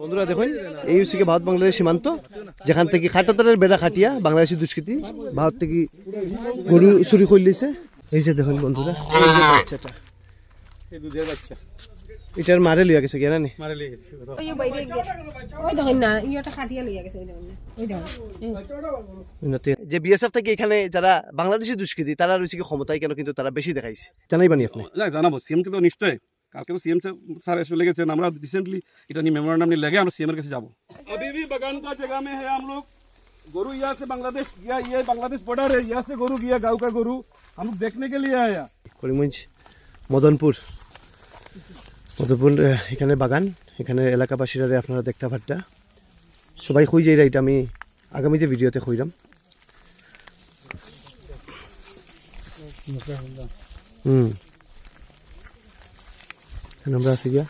বন্ধুরা দেখুন এই হচ্ছে ভারত বাংলাদেশ সীমান্ত, যেখান থেকে খাটাতারের বেড়া খাটিয়া বাংলাদেশি দুষ্কৃতি ভারত থেকে গরু চুরি করে লিছে এই যে দেখুন বন্ধুরা বাচ্চাটা। এটার মারে লিয়া গেছে কেনা নি মারে লেগে গেছে ওই বাইরে না ইয়েটা খাটিয়া লইয়া গেছে ওই দেখুন ওই দেখুন যে বিএসএফ থেকে এখানে যারা বাংলাদেশি দুষ্কৃতি, তারা রয়েছে কি ক্ষমতায়, কেন কিন্তু তারা বেশি দেখাইছে? জানাইবানি আপনি? যাক জানাব সিএমকে তো নিশ্চয় কালকে তো সিএম স্যার এসে লেগেছেন আমরা রিসেন্টলি এটা নিয়ে মেমোরেন্ডাম নিয়ে লেগে আমরা সিএম এর কাছে যাবো अभी भी बगान का जगह में है हम लोग गोरू यहाँ से बांग्लादेश गया ये बांग्लादेश बॉर्डर है यहाँ से गोरू गया गांव का गोरू हम लोग देखने के लिए आया করিমগঞ্জ মদনপুর মদনপুর আহ, এখানে বাগান এখানে এলাকাবাসীরা আপনারা দেখতে পারটা সবাই খুঁজ যাই এটা আমি আগামীতে ভিডিওতে খুঁজলাম হুম এখানে আমরা আছি গিয়া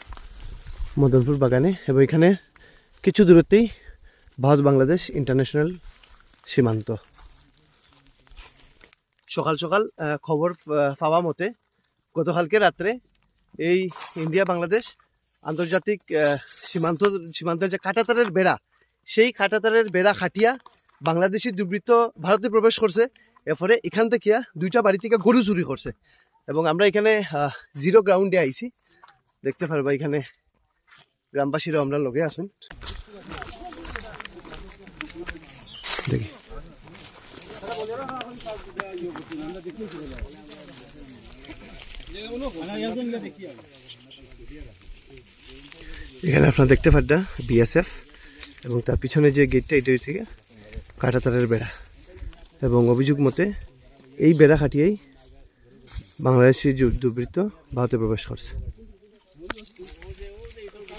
মদনপুর বাগানে। এবং এখানে কিছু দূরত্বেই ভারত বাংলাদেশ ইন্টারন্যাশনাল সীমান্ত। সকাল সকাল খবর পাওয়া মতে গতকালকে রাত্রে এই ইন্ডিয়া বাংলাদেশ আন্তর্জাতিক সীমান্ত, সীমান্তের যে কাটাতারের বেড়া, সেই কাটাতারের বেড়া খাটিয়া বাংলাদেশি দুর্বৃত্ত ভারতে প্রবেশ করছে। এরপরে এখান থেকে দুইটা বাড়ি থেকে গরু চুরি করছে। এবং আমরা এখানে জিরো গ্রাউন্ডে আইছি। দেখতে পারবা এখানে গ্রামবাসীরা আমরা লগে আছেন। এখানে আপনারা দেখতে পারটা বিএসএফ এবং তার পিছনে যে গেটটা এটা হচ্ছে কাঁটাতারের বেড়া। এবং অভিযোগ মতে এই বেড়া খাটিয়েই বাংলাদেশি দুর্বৃত্ত ভারতে প্রবেশ করছে।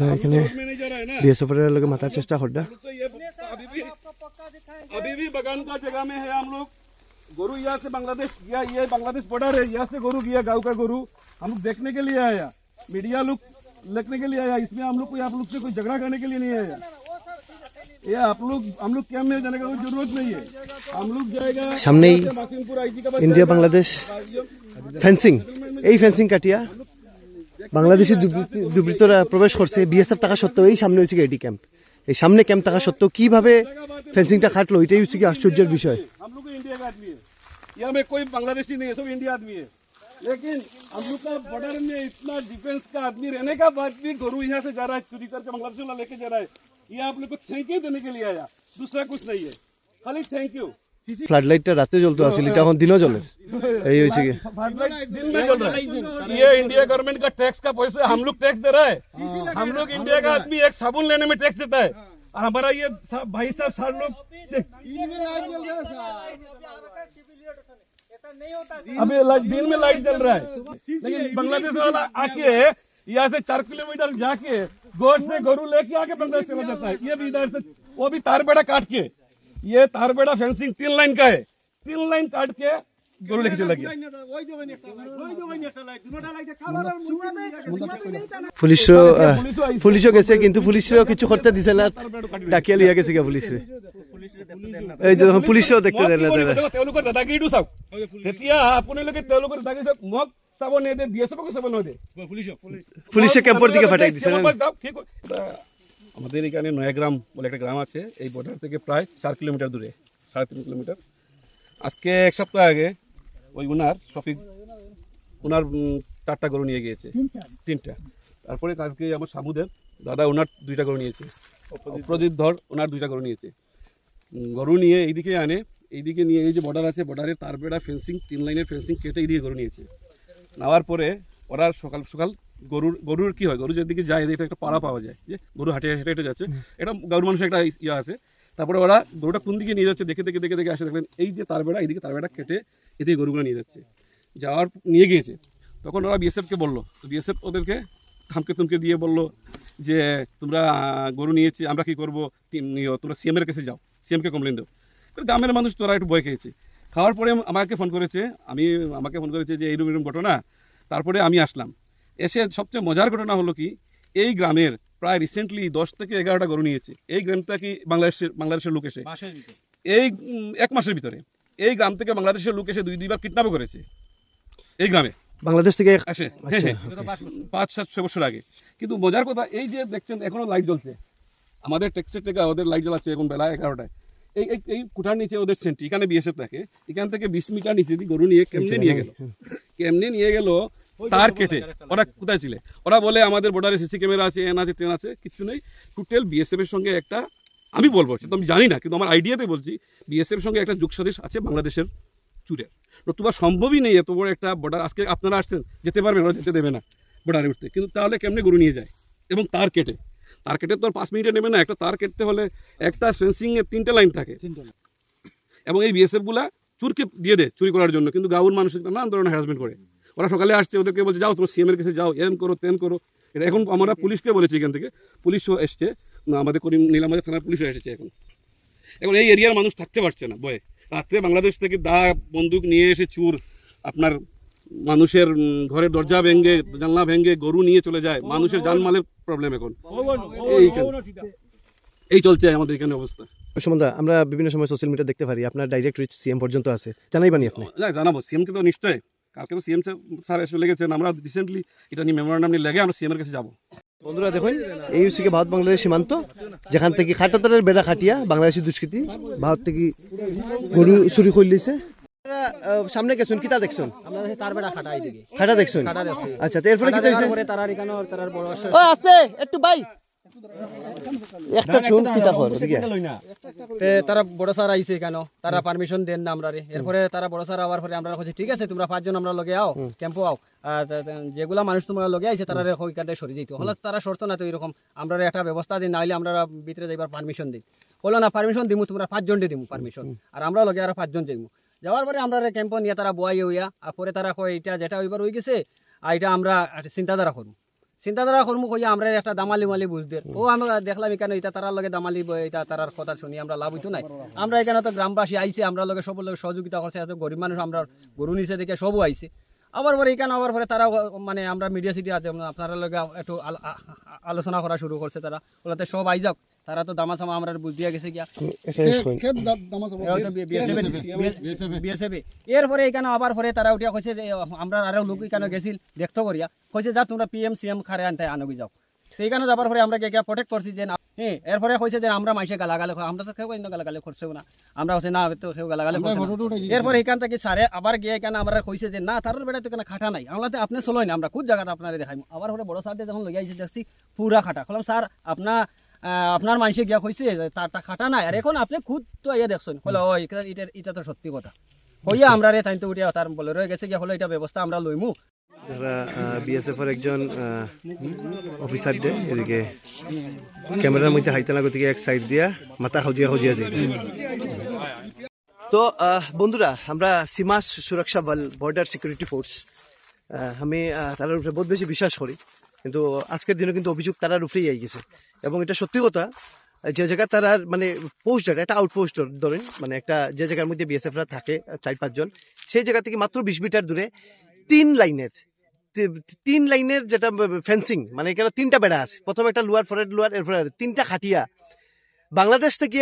দা এখানে मैनेजर है ना বিএসএফ এর লগে মাথার চেষ্টা করডা तो ये अभी भी अभी भी बगान का जगह में है हम लोग गोरू यहाँ से बांग्लादेश गया ये बांग्लादेश बॉर्डर है यहाँ से गोरू गया गांव का गोरू हम लोग देखने के लिए आया मीडिया लोग देखने के लिए आया इसमें हम लोग कोई आप लोग से कोई झगड़ा करने के लिए नहीं आया ये आप लोग हम लोग कैंप में जाने का कोई जरूरत नहीं है हम लोग जाएगा সামনেই यहाँ से मासिमपुर आईजी का बस ইন্ডিয়া বাংলাদেশ ফেন্সিং এই ফেন্সিং কাটিয়া বাংলাদেশি দুর্বৃত্ত- দুর্বৃত্তরা প্রবেশ করছে বিএসএফ থাকা সত্ত্বেও এই সামনে হচ্ছে এডি ক্যাম্প এই সামনে ক্যাম্প থাকা সত্ত্বেও কিভাবে ফেন্সিংটা খাটলো এটাই হচ্ছে কি আশ্চর্যের বিষয় हम लोग इंडिया का आदमी है यहाँ में कोई बांग्लादेशी नहीं है सब इंडिया आदमी है लेकिन हम लोग का बॉर्डर में इतना डिफेंस का आदमी रहने का बाद भी गुरु यहाँ से जा रहा है चोरी करके बांग्लादेश वाला लेके जा रहा है ये आप लोग को थैंक यू देने के लिए आया दूसरा कुछ नहीं है खाली थैंक यू ফ্লাড লাইটটা রাতে জ্বলতো আসলে এটা এখন দিনও জ্বলে এই হয়েছে কি दिन में चल रहा है ये इंडिया गवर्नमेंट का टैक्स का पैसा हम लोग टैक्स दे रहा है हम लोग इंडिया का आदमी एक साबुन लेने में टैक्स देता है और हमारा ये सा- भाई साहब सार लोग अभी लाइट दिन में लाइट जल रहा है लेकिन बांग्लादेश वाला आके यहाँ से चार किलोमीटर जाके गोड से गोरू लेके आके बांग्लादेश चला जाता है ये भी इधर से वो भी तार बेड़ा काट के ये तार बेड़ा फेंसिंग तीन लाइन का है तीन लाइन काट के गोरू लेके चला गया পুলিশও আহ, পুলিশও গেছে কিন্তু পুলিশও কিছু করতে দিছে না ডাকিয়া লিয়া গেছে গা পুলিশে এই যে দেখুন, পুলিশও দেখতে দেয় না দাদা দেখো, তেওঁলোকৰ দাদাগিৰিটো চাওক তেতিয়া আপোনালোকে তেওঁলোকৰ দাদাগিৰি চাওক মোক চাব নিদিয়ে বি এছ এফকো চাব নিদিয়ে পুলিশে ক্যাম্পের দিকে ফাটাই দিছে আমাদের এখানে নয়াগ্রাম বলে একটা গ্রাম আছে এই বর্ডার থেকে প্রায় চার কিলোমিটার দূরে সাড়ে তিন কিলোমিটার। আজকে এক সপ্তাহ আগে ওই উনার শফিক ওনার চারটা গরু নিয়ে গিয়েছে। তিনটা? তারপরে কালকে আমার সাবুদের দাদা ওনার দুইটা গরু নিয়েছে। অপ্রজিৎ ধর ওনার দুইটা গরু নিয়েছে। গরু নিয়ে এইদিকে আনে এইদিকে নিয়ে এই যে বর্ডার আছে বর্ডারের তারবেড়া ফেন্সিং তিন লাইনের ফেন্সিং কেটে এইদিকে গরু নিয়েছে। নেওয়ার পরে ওরা সকাল সকাল গরুর গরুর কি হয়? গরু যেদিকে যায় এটা একটা পাড়া পাওয়া যায়। যে গরু হাঁটে হেঁটে হেঁটে যাচ্ছে। এটা গরুর মানুষের একটা ইয়ে আছে। তারপরে ওরা গরুটা কোন দিকে নিয়ে যাচ্ছে দেখে দেখে দেখে দেখে আসে। দেখলেন এই যে তারবেড়া এইদিকে তারবেড়া কেটে এদিকে গরুগুলো নিয়ে যাচ্ছে। যাওয়ার নিয়ে গিয়েছে। তখন ওরা বিএসএফকে বলল। তো বিএসএফ ওদেরকে থামকে তুমকে দিয়ে বলল যে তোমরা গরু নিয়েছি আমরা কি করব? ইয়ে, তোমরা সিএম এর কাছে যাও। সিএমকে কমপ্লেন দাও। গ্রামের মানুষ তোরা একটু ভয় খেয়েছে। খাওয়ার পরে আমাকে ফোন করেছে। আমি আমাকে ফোন করেছে যে এইরকম এরকম ঘটনা। তারপরে আমি আসলাম। এসে সবচেয়ে মজার ঘটনা হলো কি এই গ্রামের প্রায় রিসেন্টলি দশ থেকে এগারোটা গরু নিয়েছে। এই গ্রামটা কি বাংলাদেশের বাংলাদেশের লোক এসে? এই এক মাসের ভিতরে। এই গ্রাম থেকে বাংলাদেশের লোক এসে দুই দুইবার কিডন্যাপও করেছে। এই গ্রামে। বাংলাদেশ থেকে আসে। আচ্ছা, হ্যাঁ, হ্যাঁ। পাঁচ সাত ছয় বছর আগে। কিন্তু মজার কথা এই যে দেখছেন এখনও লাইট জ্বলছে। আমাদের ট্যাক্সের থেকে ওদের লাইট জ্বালাচ্ছে এখন বেলা এগারোটায়। এই এই- এই কুঠার নিচে ওদের সেন্টি এখানে বিএসএফ থাকে। এখান থেকে বিশ মিটার নিচে গরু নিয়ে কেমনে নিয়ে গেল? কেমনে নিয়ে গেল? তার কেটে। ওরা কোথায় ছিলে? ওরা বলে আমাদের বর্ডারে সিসি ক্যামেরা আছে এন আছে ট্রেন আছে কিছু নেই। টোটাল বিএসএফ এর সঙ্গে একটা আমি বলব সেটা আমি জানি না কিন্তু আমার আইডিয়াতে বলছি বিএসএফ সঙ্গে একটা যুগ সাদৃশ আছে বাংলাদেশের চুরের। নতুবা সম্ভবই নেই এত বড় একটা বর্ডার আজকে আপনারা আসছেন যেতে পারবেন ওরা যেতে দেবে না বর্ডারে উঠতে কিন্তু তাহলে কেমনে গরু নিয়ে যায়? এবং তার কেটে। তার কেটে তো আর পাঁচ মিনিটে নেবে না একটা তার কেটতে হলে একটা ফেন্সিং এর তিনটে লাইন থাকে। এবং এই বিএসএফগুলা চুরকে দিয়ে দেয় চুরি করার জন্য কিন্তু গাঁওর মানুষের নানান ধরনের হ্যারাসমেন্ট করে। ওরা সকালে আসছে ওদেরকে বলছে যাও তোমার সিএম এর কাছে যাও এরম করো তেন করো। এটা এখন আমরা পুলিশকে বলেছি এখান থেকে। পুলিশও এসছে আমাদের করিম নীলামাদের থানার পুলিশও এসেছে এখন। এখন এই এরিয়ার মানুষ থাকতে পারছে না বয়ে রাত্রে বাংলাদেশ থেকে দা বন্দুক নিয়ে এসে চুর আপনার মানুষের ঘরের দরজা ভেঙে জানলা ভেঙে গরু নিয়ে চলে যায় মানুষের জানমালের প্রবলেম এখন। এই চলছে আমাদের এখানে অবস্থা। সুমন্দা আমরা বিভিন্ন সময় সোশ্যাল মিডিয়া দেখতে পারি আপনার ডাইরেক্ট রিচ সিএম পর্যন্ত আছে। জানাইবানি আপনি? যাক জানাব। সিএমকে তো নিশ্চয় কালকে তো সিএম স্যার এসে লেগেছেন। আমরা রিসেন্টলি এটা নিয়ে মেমোরান্ডাম নিয়ে লেগে আমরা সিএম এর কাছে যাব। বন্ধুরা দেখুন এই হচ্ছে কি ভারত বাংলাদেশ সীমান্ত যেখান থেকে খাটাতারের বেড়া খাটিয়া বাংলাদেশি দুষ্কৃতি ভারত থেকে গরু চুরি করে লিছে সামনে গেছুন কিতা দেখছুন? তার খাটা দেখছুন? আচ্ছা তো এরপরে কিতা বড় আছে আস্তে একটু বাই। একটা শুন কিতা কর তে তারা বড় স্যার আইছে এখানে তারা পারমিশন দেন না আমরা এরপরে তারা বড় স্যার আবার পরে আমরা কইছি ঠিক আছে তোমরা পাঁচজন আমরা লগে আও ক্যাম্পে আও। আর যেগুলা মানুষ তোমরা লগে আইছে তারা ওইখানে সরে যাইতো হলে তারা শর্ত না তো এরকম আমরা একটা ব্যবস্থা দিই নাইলে আমরা ভিতরে যাইবার পারমিশন দিই। হলো না পারমিশন দিমু তোমরা পাঁচজন দিমু পারমিশন আর আমরা লগে আর পাঁচজন যাইমু। যাওয়ার পরে আমরা ক্যাম্প নিয়ে তারা বয়াই হইয়া আর পরে তারা কয় এটা যেটা ওইবার হয়ে গেছে আর এটা আমরা চিন্তাধারা করব। চিন্তাধারা করব কইয়া আমরা একটা দামালি মালি বুঝদের ও আমরা দেখলাম এখানে এটা তারার লগে দামালি এটা তারার কথা শুনি, আমরা লাভ হইতো নাই। আমরা এখানে তো গ্রামবাসী আইছে, আমরা লগে সব লগে সহযোগিতা করছে, এত গরিব মানুষ আমরা গরু নিচে দেখে সবও আইছে। আবার পরে এখানে আবার পরে তারা মানে আমরা মিডিয়া সিডিয়া আছে, আপনারা লগে একটু আলোচনা করা শুরু করছে তারা। ওলাতে সব আই যাক। তারা তো দামা সামা আমরা বুঝ দিয়া গেছে গিয়া। এরপরে এখানে আবার পরে তারা উঠিয়া কইছে যে আমরা আরও লোক এখানে গেছিল দেখতে করিয়া কইছে যা তোমরা পিএম সিএম খারে আনতে আনবি যাও। সেইখানে যাবার পরে আমরা কে প্রোটেক্ট করছি যে না হ্যাঁ এরপরে কইছে যে আমরা মাইসে গালাগালে। আমরা তো কেউ অন্য গালাগালে করছেও না। আমরা হচ্ছে না তো কেউ গালাগালে করছে এরপরে এখান থেকে সারে আবার গিয়ে এখানে আমরা কইছে যে না তার বেড়া তো এখানে খাটা নাই। আমরা তো আপনি চলোই না আমরা কোন জায়গাটা আপনার দেখাই আবার পরে বড় স্যার যখন লইয়া আইছে দেখছি পুরা খাটা। কলাম স্যার আপনার আপনার মানুষে গিয়া কইছে যে তারটা খাটা নাই। আর এখন আপনি খুদ তো ইয়ে দেখছেন। কলে ও এটা এটা- তো সত্যি কথা। কইয়া আমরা রে তাই তো উঠিয়া তার বলে রয়ে গেছে গিয়া হলো এটা ব্যবস্থা আমরা লইমু। যারা বিএসএফ এর একজন অফিসার দে এদিকে ক্যামেরার মধ্যে হাইতে গতিকে এক সাইড দিয়া মাথা হজিয়া হজিয়া যায় তো বন্ধুরা আমরা সীমা সুরক্ষা বল বর্ডার সিকিউরিটি ফোর্স আমি তার উপরে বহুত বেশি বিশ্বাস করি। কিন্তু আজকের দিনে কিন্তু অভিযোগ তারা উপরেই আই গেছে। এবং এটা সত্যি কথা, যে জায়গা তারার মানে পোস্ট একটা আউটপোস্ট ধরেন মানে একটা যে জায়গার মধ্যে বিএসএফরা থাকে, চার পাঁচজন, সেই জায়গা থেকে মাত্র বিশ মিটার দূরে তিন লাইনের তিন লাইনের যেটা ফেন্সিং মানে এখানে তিনটা বেড়া আছে। প্রথমে একটা লোয়ার ফরেড লোয়ার এরপরে তিনটা খাটিয়া। বাংলাদেশ থেকে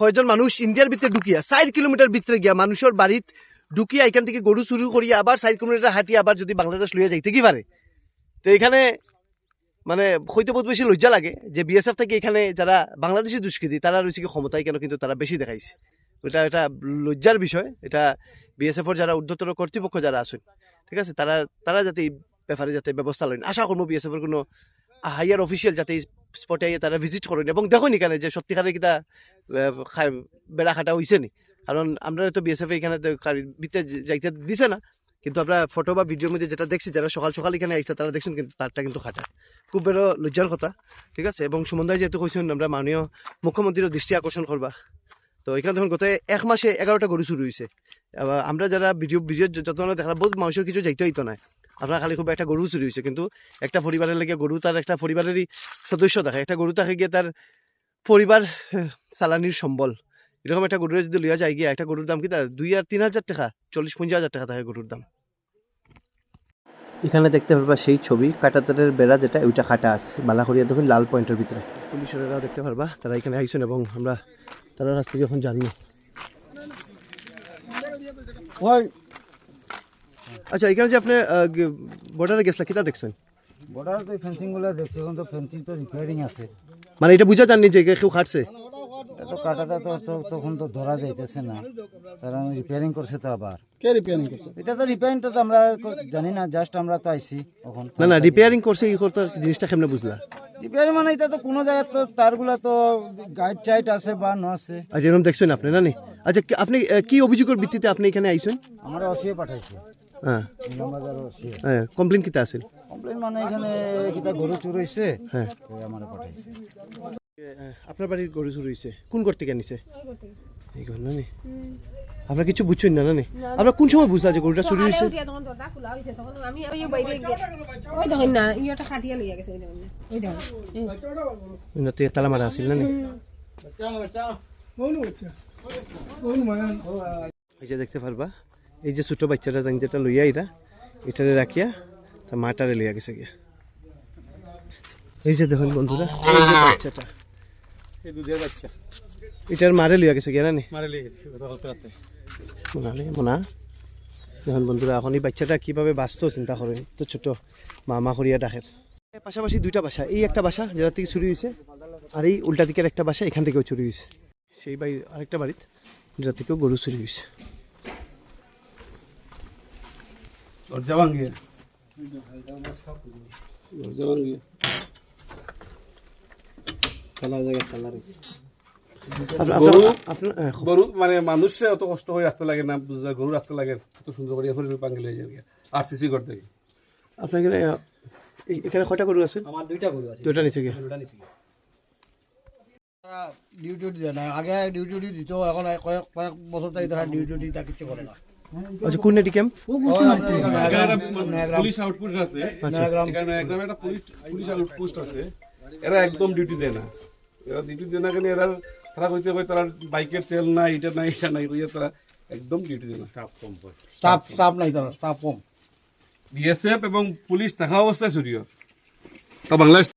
কয়জন মানুষ ইন্ডিয়ার ভিতরে ঢুকিয়া, চার কিলোমিটার ভিতরে গিয়া মানুষের বাড়িত ঢুকিয়া এখান থেকে গরু চুরি করিয়া আবার চার কিলোমিটার হাঁটিয়া আবার যদি বাংলাদেশ লইয়া যাইতে কি পারে? তো এখানে মানে হয়তো বহুত বেশি লজ্জা লাগে যে বিএসএফ থেকে এখানে যারা বাংলাদেশি দুষ্কৃতী, তারা রয়েছে কি ক্ষমতায় কেন কিন্তু তারা বেশি দেখাইছে? এটা এটা লজ্জার বিষয়। এটা বিএসএফ এর যারা ঊর্ধ্বতর কর্তৃপক্ষ যারা আছেন, ঠিক আছে? তারা তারা যাতে এই ব্যাপারে যাতে ব্যবস্থা লয়। আশা করব বিএসএফ এর কোনো হাইয়ার অফিসিয়াল যাতে স্পটে তারা ভিজিট করেন। এবং দেখুন এখানে যে সত্যিকারে কিতা বেড়া খাটা হয়েছে নি। কারণ আমরা তো বিএসএফ এখানে যাইতে দিছে না। কিন্তু আমরা ফটো বা ভিডিওর মধ্যে যেটা দেখছি, যারা সকাল সকাল এখানে আইছে তারা দেখছেন কিন্তু তারটা কিন্তু খাটা খুব বড় লজ্জার কথা, ঠিক আছে? এবং সুমন্দায় যেহেতু কইছেন, আমরা মাননীয় মুখ্যমন্ত্রীর দৃষ্টি আকর্ষণ করবা। তো এখানে দেখুন, গত এক মাসে এগারোটা গরু শুরু হয়েছে আমরা যারা ভিডিও ভিডিও যত দেখা, বহুত মানুষের কিছু যাইতে হইতো না। আপনার খালি খুব একটা গরু চুরি হয়েছে কিন্তু একটা পরিবারের লেগে গরু তার একটা পরিবারেরই সদস্য থাকে। একটা গরু থাকে গিয়ে তার পরিবার, চালানির সম্বল। এরকম একটা গরুরে যদি লইয়া যায় গিয়া, একটা গরুর দাম কি তা? দুই আর তিন হাজার টাকা, চল্লিশ, পঞ্চাশ হাজার টাকা থাকে গরুর দাম। এখানে দেখতে পারবা সেই ছবি কাটাতারের বেড়া যেটা ওইটা কাটা আছে। বালাখড়িয়া দেখুন লাল পয়েন্টের ভিতরে। পুলিশেরাও দেখতে পারবা তারা এখানে আইসেন এবং আমরা তার কাছ থেকে এখন ওই! আচ্ছা এখানে যে আপনি বর্ডারে গেছিলা কিতা দেখছেন? বর্ডার তো ফেন্সিংগুলো দেখছি এখন তো ফেন্সিং তো রিপেয়ারিং আছে। মানে এটা বুঝা যাননি যে কেউ খাটছে তো কাটাটা তো তো তখন তো ধরা যাইতেছে না। তারা রিপেয়ারিং করছে তো আবার। কে রিপেয়ারিং করছে? এটা তো রিপেয়ারিং তো আমরা জানি না জাস্ট আমরা তো আইছি এখন। না না রিপেয়ারিং করছে কি করতে জিনিসটা কেমনে বুঝলা? রিপেয়ারিং মানে এটা তো কোনো জায়গায় তো তারগুলা তো গাইড টাইট আছে বা ন আছে। আর এরকম দেখছেন আপনি না নি? আচ্ছা আপনি কি অভিযোগের ভিত্তিতে আপনি এখানে আইছেন? আমরা অসিয়ে পাঠাইছি। হ্যাঁ। হ্যাঁ কমপ্লেন কিতা আছে? কমপ্লেন মানে এখানে কিটা গরু চুর হইছে হ্যাঁ। আমার পাঠাইছে। আপনার বাড়ির গরু চুরি হয়েছে কোন এই ঘর না নি আপনার কিছু বুঝছেন না না আপনার কোন সময় বুঝলা যে গরুটা চুরি হয়েছে না তুই তালা মারা আসিল না এই যে দেখতে পারবা এই যে ছোট বাচ্চাটা জানি যেটা লইয়া এরা এটারে রাখিয়া তা মাটারে লইয়া গেছে গিয়া। এই যে দেখুন বন্ধুরা এই যে বাচ্চাটা। এই দুধের বাচ্চা এটার মারে লইয়া গেছে গিয়া না মারে লেগে গেছে গতকালকে রাতে। মোনালে মোনা। দেখুন বন্ধুরা এখন এই বাচ্চাটা কীভাবে বাঁচতো চিন্তা করেন। তো ছোট মামা করিয়া ডাকের পাশাপাশি দুইটা বাসা এই একটা বাসা যেটা থেকে চুরি হয়েছে আর এই উল্টা দিকের একটা বাসা এখান থেকেও চুরি হয়েছে। সেই বাড়ি আরেকটা বাড়িতে যেটা থেকেও গরু চুরি হয়েছে। দরজা ভাঙ্গিয়ে। দরজা ভাঙ্গিয়ে। গরু? মানে মানুষে অত কষ্ট করে রাখতে লাগে না গরু রাখতে লাগে এত সুন্দর করে এখন পাঙ্গি লয়ে যাবে। আর সিসি করতে আপনার এখানে এখানে কয়টা গরু আছে? আমার দুইটা গরু আছে। দুইটা নিচে দুইটা নিচে ডিউটি দিয়ে না। আগে ডিউটি দিত এখন কয়েক কয়েক বছর থেকে তারা ডিউটি তা কিছু করে না। আচ্ছা কোন এটি ক্যাম্প? পুলিশ আউটপোস্ট আছে। এখানে একটা পুলিশ পুলিশ আউটপোস্ট আছে। এরা একদম ডিউটি দেয় না। এরা ডিউটি দিয়ে না গেলে এরা তারা কইতে কই তারা বাইকের তেল নাই এটা নাই এটা নাই কইয়া তারা একদম ডিউটি দিয়ে না। স্টাফ কম স্টাফ স্টাফ নাই তারা স্টাফ কম। বিএসএফ এবং পুলিশ থাকা অবস্থায় সরিয়ে তা বাংলাদেশ